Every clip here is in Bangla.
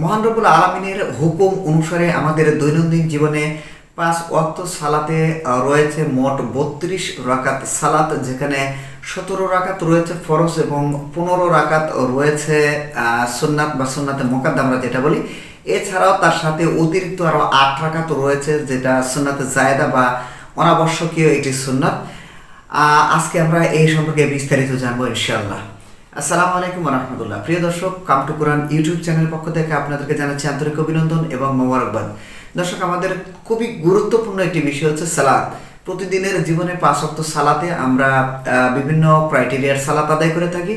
মহান রবুল আলমিনের হুকুম অনুসারে আমাদের দৈনন্দিন জীবনে পাঁচ ওয়াক্ত সালাতে রয়েছে মোট বত্রিশ রাকাত সালাত, যেখানে সতেরো রাকাত রয়েছে ফরজ এবং পনেরো রাকাত রয়েছে সুন্নাত বা সুন্নাতে মোকাদ্দ আমরা যেটা বলি। এছাড়াও তার সাথে অতিরিক্ত আরও আট রাকাত রয়েছে, যেটা সুন্নাতে জায়দা বা অনাবশ্যকীয় একটি সুন্নাত। আজকে আমরা এই সম্পর্কে বিস্তারিত জানব ইনশাআল্লাহ। আসসালামু আলাইকুম রহমতুল্লাহ প্রিয় দর্শক, come to Quran YouTube channel পক্ষ থেকে আপনাদেরকে জানাচ্ছি আন্তরিক অভিনন্দন এবং মোবারকবাদ। দর্শক, আমাদের খুবই গুরুত্বপূর্ণ একটি বিষয় হচ্ছে সালাত। প্রতিদিনের জীবনে পাঁচ অক্ত সালাতে আমরা বিভিন্ন ক্রাইটেরিয়ার সালাত আদায় করে থাকি।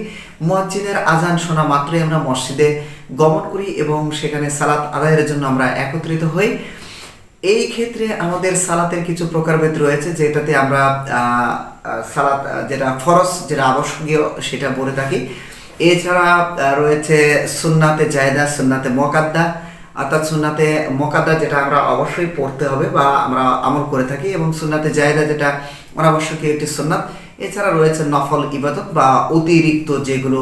মুয়াজ্জিনের আজান শোনা মাত্রই আমরা মসজিদে গমন করি এবং সেখানে সালাত আদায়ের জন্য আমরা একত্রিত হই। এই ক্ষেত্রে আমাদের সালাতের কিছু প্রকারভেদ রয়েছে, যেটাতে আমরা সালাত যেটা ফরজ, যেটা আবশ্যকীয়, সেটা বলে থাকি। এছাড়া রয়েছে সুন্নাতে জায়দা, সুন্নাতে মকাদ্দা। অর্থাৎ সুন্নাতে মকাদ্দা যেটা আমরা অবশ্যই পড়তে হবে বা আমরা আমল করে থাকি, এবং সুন্নাতে জায়দা যেটা অনাবশ্যকীয় একটি সুন্নাত। এছাড়া রয়েছে নফল ইবাদত বা অতিরিক্ত যেগুলো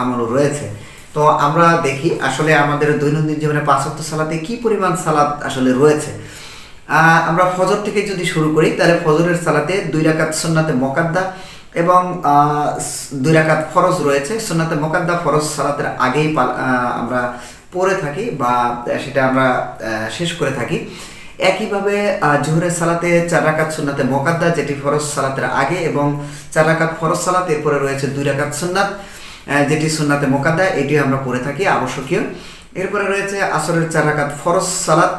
আমল রয়েছে। তো আমরা দেখি আসলে আমাদের দৈনন্দিন জীবনে পাঁচ ওয়াক্ত সালাতে কি পরিমাণ সালাত আসলে রয়েছে? আমরা ফজর থেকে যদি শুরু করি, তাহলে ফজরের সালাতে দুই রাকাত সুন্নাতে মকাদ্দা এবং দুই রাকাত ফরজ রয়েছে। সুন্নাতে মকাদ্দা ফরজ সালাতের আগেই আমরা পড়ে থাকি বা সেটা আমরা শেষ করে থাকি। একইভাবে জোহরের সালাতে চার রাকাত সুন্নাতে মকাদ্দা, যেটি ফরজ সালাতের আগে এবং চার রাকাত ফরজ সালাত এরপরে রয়েছে দুই রাকাত সুন্নাত। যেটি সুন্নাতে মোকাদ্দা এটি আমরা পড়ে থাকি, আবশ্যকীয়। এরপরে রয়েছে আসরের চার রাকাত ফরজ সালাত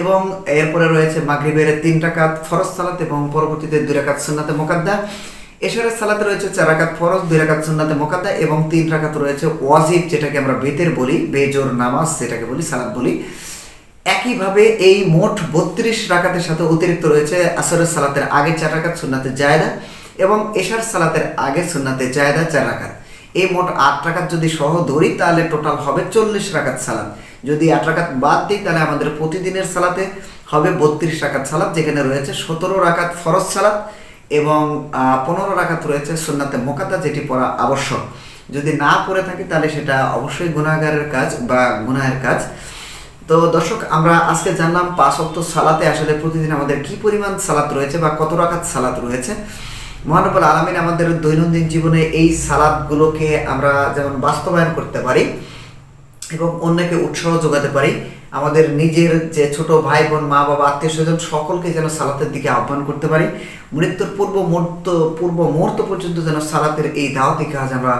এবং এরপরে রয়েছে মাগরিবের তিন রাকাত ফরজ সালাত এবং পরবর্তীতে দুই রাকাত সুন্নাতে মোকাদ্দা এশারের সালাতে রয়েছে চার রাকাত ফরজ, দুই রাকাত সুন্নাতে মোকাদ্দা এবং তিন রাকাত রয়েছে ওয়াজিব, যেটাকে আমরা বেতের বলি, বেজোর নামাজ যেটাকে বলি, সালাত বলি। একইভাবে এই মোট বত্রিশ রাকাতের সাথে অতিরিক্ত রয়েছে আসরের সালাতের আগে চার রাকাত সুন্নাতে জায়দা এবং এশার সালাতের আগে সুন্নাতে জায়দা চার রাকাত। এই মোট আট রাকাত যদি সহ ধরি, তাহলে টোটাল হবে চল্লিশ রাকাত সালাত। যদি আট রাকাত বাদ দিই, তাহলে আমাদের প্রতিদিনের সালাতে হবে বত্রিশ রাকাত সালাত, যেখানে রয়েছে সতেরো রাকাত ফরজ সালাত এবং পনেরো রাকাত রয়েছে সুন্নাতে মোকাদ্দা যেটি পড়া আবশ্যক। যদি না পড়ে থাকি, তাহলে সেটা অবশ্যই গুণাগারের কাজ বা গুনাহের কাজ। তো দর্শক, আমরা আজকে জানলাম পাঁচ অক্ট সালাতে আসলে প্রতিদিন আমাদের কি পরিমাণ সালাত রয়েছে বা কত রাখাত সালাত রয়েছে। মহানবুল আলমিন আমাদের দৈনন্দিন জীবনে এই সালাদগুলোকে আমরা যেমন বাস্তবায়ন করতে পারি এবং অন্যকে উৎসাহ যোগাতে পারি, আমাদের নিজের যে ছোট ভাই বোন মা বাবা, আত্মীয় স্বজন সকলকে যেন সালাতের দিকে আহ্বান করতে পারি। মৃত্যুর পূর্ব মুহূর্ত পূর্ব মুহূর্ত পর্যন্ত যেন সালাতের এই দাওয়াতি কাজ আমরা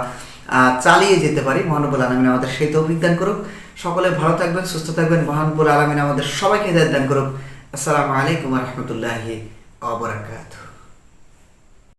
চালিয়ে যেতে পারি। মহানবুল আলমিন আমাদের সেই তৌফিক দান করুক। সকলে ভালো থাকবেন, সুস্থ থাকবেন। মহানবুল আলমিন আমাদের সবাইকে দান করুক। আসসালামু আলাইকুম রহমতুল্লাহি আবরাকাতুহ